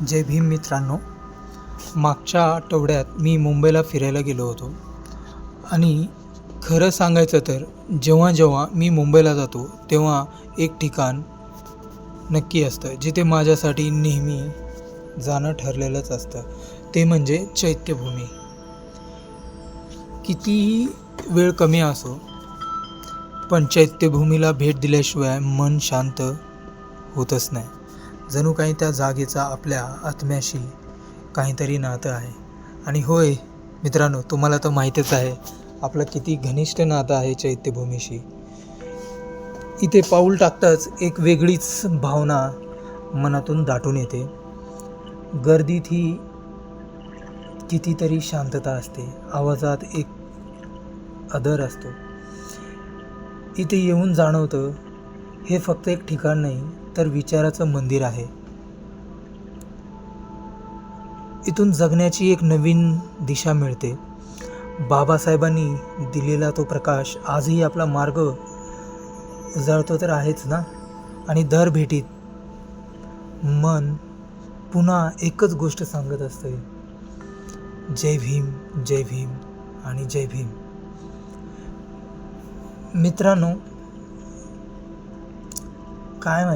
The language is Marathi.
जय भीम मित्रांनो. मागच्या आठवड्यात मी मुंबईला फिरायला गेलो होतो. आणि खरं सांगायचं तर जेव्हा जेव्हा मी मुंबईला जातो तेव्हा एक ठिकाण नक्की असतं जिथे माझ्यासाठी नेहमी जाणं ठरलेलंच असतं. ते म्हणजे चैत्यभूमी. कितीही वेळ कमी असो पण चैत्यभूमीला भेट दिल्याशिवाय मन शांत होतच नाही. जणू काही त्या जागेचा आपल्या आत्म्याशी काहीतरी नातं आहे. आणि होय मित्रांनो तुम्हाला तर माहीतच आहे आपलं किती घनिष्ठ नातं आहे चैत्यभूमीशी. इथे पाऊल टाकताच एक वेगळीच भावना मनातून दाटून येते. गर्दीत ही कितीतरी शांतता असते. आवाजात एक आदर असतो. इथे येऊन जाणवतं हे फक्त एक ठिकाण नाही तर विचाराचं मंदिर आहे. इथून जगण्याची एक नवीन दिशा मिळते. बाबासाहेबांनी दिलेला तो प्रकाश आजही आपला मार्ग उजाळतो तर आहेच ना? आणि दर भेटीत मन पुन्हा एकच गोष्ट सांगत असते. जय भीम जय भीम आणि जय भीम. मित्रांनो काय माहिती?